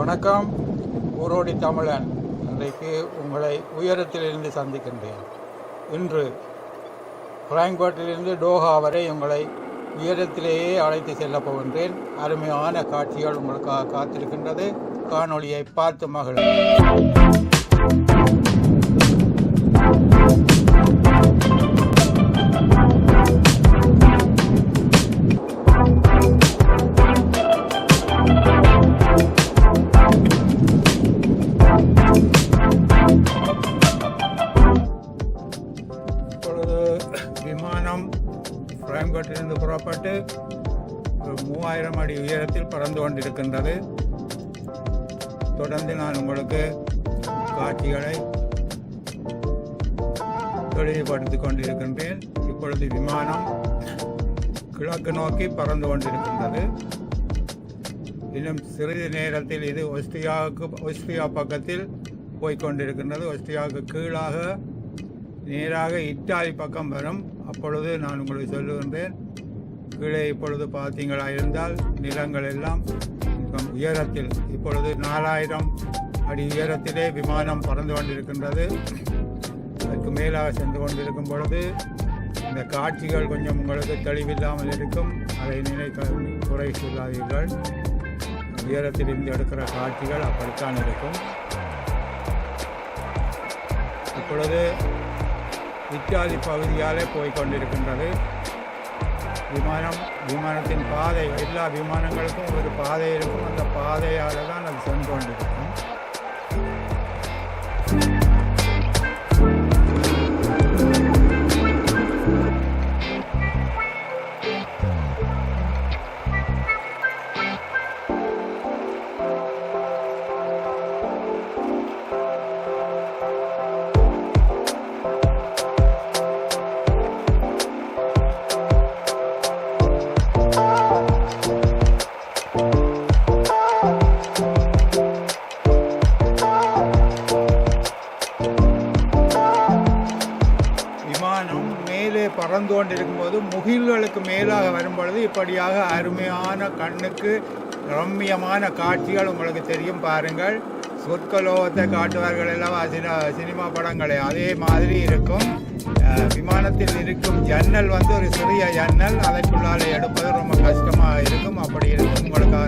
வணக்கம். ஊரோடி தமிழன். இன்றைக்கு உங்களை உயரத்திலிருந்து சந்திக்கின்றேன். இன்று பிராங்க்பர்ட்டிலிருந்து டோஹா வரை உங்களை உயரத்திலேயே அழைத்து செல்லப் போகின்றேன். அருமையான காட்சிகள் உங்களுக்காக காத்திருக்கின்றது. காணொளியை பார்த்து மகிழ் ஆயிரம் அடி உயரத்தில் பறந்து கொண்டிருக்கின்றது. தொடர்ந்து நான் உங்களுக்கு காட்சிகளை தெளிவுபடுத்திக் கொண்டிருக்கின்றேன். இப்பொழுது விமானம் கிழக்கு நோக்கி பறந்து கொண்டிருக்கின்றது. இன்னும் சிறிது நேரத்தில் இது ஒஸ்டியாவுக்கு ஒஸ்டியா பக்கத்தில் போய்கொண்டிருக்கின்றது ஒஸ்டியாவுக்கு கீழாக நேராக இட்டாலி பக்கம் வரும். அப்பொழுது நான் உங்களுக்கு சொல்லுகின்றேன். கீழே இப்பொழுது பார்த்தீங்களா இருந்தால் நிலங்கள் எல்லாம் உயரத்தில் இப்பொழுது நாலாயிரம் அடி உயரத்திலே விமானம் பறந்து கொண்டிருக்கின்றது. அதற்கு மேலாக சென்று கொண்டிருக்கும் பொழுது இந்த காட்சிகள் கொஞ்சம் உங்களுக்கு தெளிவில்லாமல் இருக்கும். அதை நினைக்க குறை சொல்லாதீர்கள். உயரத்திலிருந்து எடுக்கிற காட்சிகள் அப்படித்தான் இருக்கும். இப்பொழுது இத்தாலி பகுதியாலே போய்கொண்டிருக்கின்றது விமானம் விமானத்தின் பாதை எல்லா விமானங்களுக்கும் ஒரு பாதை இருக்கும் அந்த பாதையால் தான் அது சென்று கொண்டிருக்கும். மேலே பறந்து கொண்டிருக்கும்போது முகில்களுக்கு மேலாக வரும்பொழுது இப்படியாக அருமையான கண்ணுக்கு ரம்மியமான காட்சிகள் உங்களுக்கு தெரியும் பாருங்கள். சொற்கலோகத்தை காட்டுவார்கள் எல்லாம் சின சினிமா படங்களே. அதே மாதிரி இருக்கும். விமானத்தில் இருக்கும் ஜன்னல் வந்து ஒரு சிறிய ஜன்னல். அதற்குள்ளால் எடுப்பது ரொம்ப கஷ்டமாக இருக்கும். அப்படி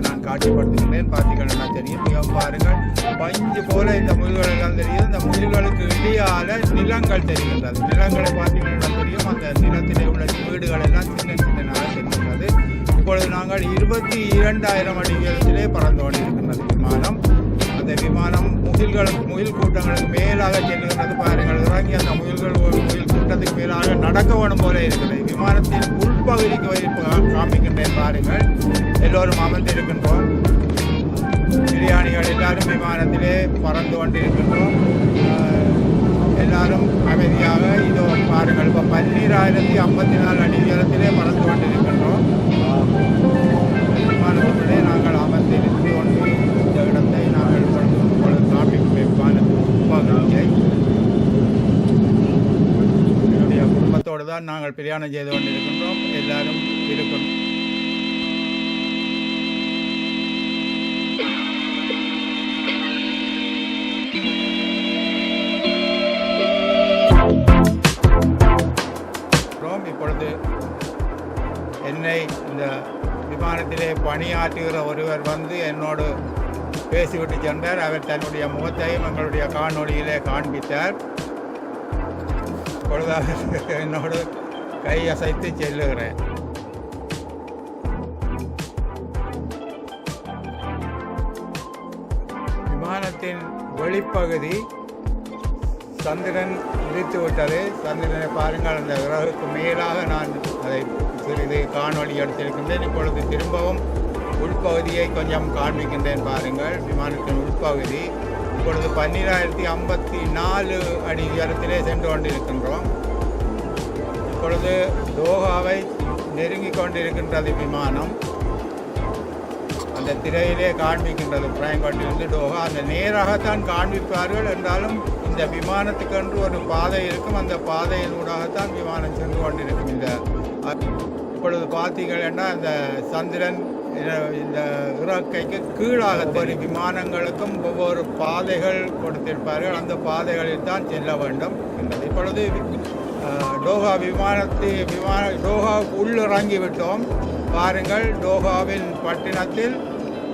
நான் காட்சிப்படுத்துகின்றேன் பார்த்தீங்கன்னா தெரியும். மிகவும் பாருங்கள். பஞ்சு போல இந்த முயல்கள் தெரியும். இந்த முயல்களுக்கு இடையால நிலங்கள் தெரிகின்றது. நிலங்களை பார்த்தீங்கன்னா தெரியும். அந்த நிலத்திலே உள்ள வீடுகள் எல்லாம் சின்ன சின்னதாக தெரிகின்றது. இப்பொழுது நாங்கள் இருபத்தி இரண்டாயிரம் அடி உயரத்திலே பறந்து கொண்டிருக்கின்றது. விமானம். அந்த விமானம் முயல்களுக்கு முயல் கூட்டங்களுக்கு மேலாக செல்கின்றது. பாருங்கள் இறங்கி அந்த முயல்கள் முயல் கூட்டத்துக்கு மேலாக நடக்க வேணும் போல இருக்கிறது விமானத்தின் உள்பகுதிக்கு போய் காமிக்கின்றேன் பாருங்கள். எல்லோரும் அமர்ந்திருக்கின்றோம். பிரியாணிகள் எல்லாரும் விமானத்திலே பறந்து கொண்டிருக்கின்றோம். எல்லாரும் அமைதியாக இதோ பாருங்கள் இப்போ பன்னீராயிரத்தி ஐம்பத்தி நாலு அடி உயரத்திலே பறந்து கொண்டிருக்கின்றோம். விமானத்திலே நாங்கள் அமர்ந்திருந்து கொண்டு இந்த இடத்தை நாங்கள் கொண்டு இப்பொழுது காமிக்கும் என்னுடைய குடும்பத்தோடு தான் நாங்கள் பிரயாணம் செய்து கொண்டிருக்கின்றோம். எல்லாரும் இருக்கணும். என்னை இந்த விமானத்திலே பணியாற்றுகிற ஒருவர் வந்து என்னோடு பேசிவிட்டு சென்றார். அவர் தன்னுடைய முகத்தையும் எங்களுடைய காணொளியிலே காண்பித்தார். பொழுது அவர் என்னோடு கை அசைத்து செல்லுகிறேன். விமானத்தின் வெளிப்பகுதி சந்திரன் உதித்து விட்டது சந்திரனை பாருங்கள் அந்த விறகுக்கு மேலாக நான் அதை சிறிது காணொலி எடுத்திருக்கின்றேன். இப்பொழுது திரும்பவும் உள்பகுதியை கொஞ்சம் காண்பிக்கின்றேன் பாருங்கள். விமானத்தின் உள்பகுதி. இப்பொழுது பன்னிராயிரத்தி ஐம்பத்தி நாலு அடி உயரத்திலே சென்று கொண்டிருக்கின்றோம். இப்பொழுது தோஹாவை நெருங்கிக் கொண்டிருக்கின்றது விமானம். அந்த திரையிலே காண்பிக்கின்றது பிராங்கோட்டிலிருந்து டோஹா. அந்த நேராகத்தான் காண்பிப்பார்கள் என்றாலும் இந்த விமானத்துக்கென்று ஒரு பாதை இருக்கும். அந்த பாதையினூடாகத்தான் விமானம் சென்று கொண்டிருக்கும். இந்த இப்பொழுது பார்த்தீங்கன்னா அந்த சந்திரன் இந்த இறக்கைக்கு கீழாக ஒவ்வொரு விமானங்களுக்கும் ஒவ்வொரு பாதைகள் கொடுத்திருப்பார்கள். அந்த பாதைகளில் தான் செல்ல வேண்டும் என்பது. இப்பொழுது டோஹா விமானத்தை விமான டோஹா உள்ளிறங்கி விட்டோம் பாருங்கள் டோஹாவின் பட்டினத்தில்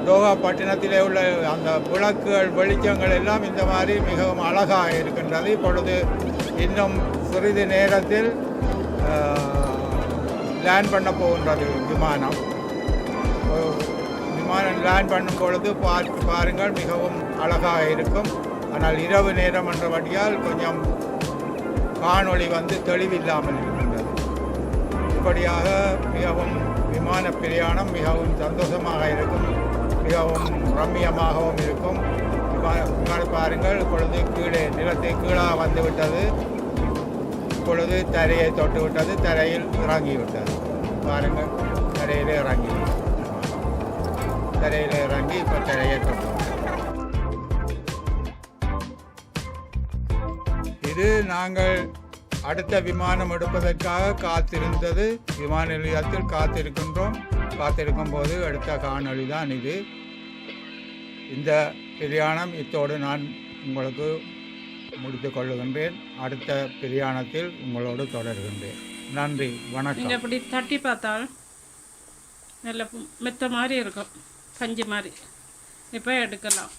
தோகா பட்டினத்திலே உள்ள அந்த விளக்குகள் வெளிச்சங்கள் எல்லாம் இந்த மாதிரி மிகவும் அழகாக இருக்கின்றது. இப்பொழுது இன்னும் சிறிது நேரத்தில் லேண்ட் பண்ண போகின்றது விமானம். விமானம் லேண்ட் பண்ணும் பொழுது பார்த்து பாருங்கள் மிகவும் அழகாக இருக்கும். ஆனால் இரவு நேரம் என்றபடியால் கொஞ்சம் காணொளி வந்து தெளிவில்லாமல் இருக்கின்றது. இப்படியாக மிகவும் விமான பிரயாணம் மிகவும் சந்தோஷமாக இருக்கும். மிகவும் ரம்மியமாகவும் இருக்கும். விமா- பாருங்கள். இப்பொழுது கீழே நிலத்தை கீழாக வந்து விட்டது இப்பொழுது தரையை தொட்டு விட்டது தரையில் இறங்கி விட்டது பாருங்கள். தரையில் இறங்கி. தரையில் இறங்கி இப்போ தரையை தொட்டு இது நாங்கள் அடுத்த விமானம் எடுப்பதற்காக காத்திருந்தது. விமான நிலையத்தில் காத்திருக்கின்றோம். காத்திருக்கும் போது அடுத்த காணொளி தான் இது. இந்த பிரயாணம் இத்தோடு நான் உங்களுக்கு முடித்துக் கொள்ளுகின்றேன். அடுத்த பிரயாணத்தில் உங்களோடு தொடர்கின்றேன். நன்றி வணக்கம். நீங்கள் இப்படி தட்டி பார்த்தால் நல்ல மெத்த மாதிரி இருக்கும். கஞ்சி மாதிரி. இப்போ எடுக்கலாம்.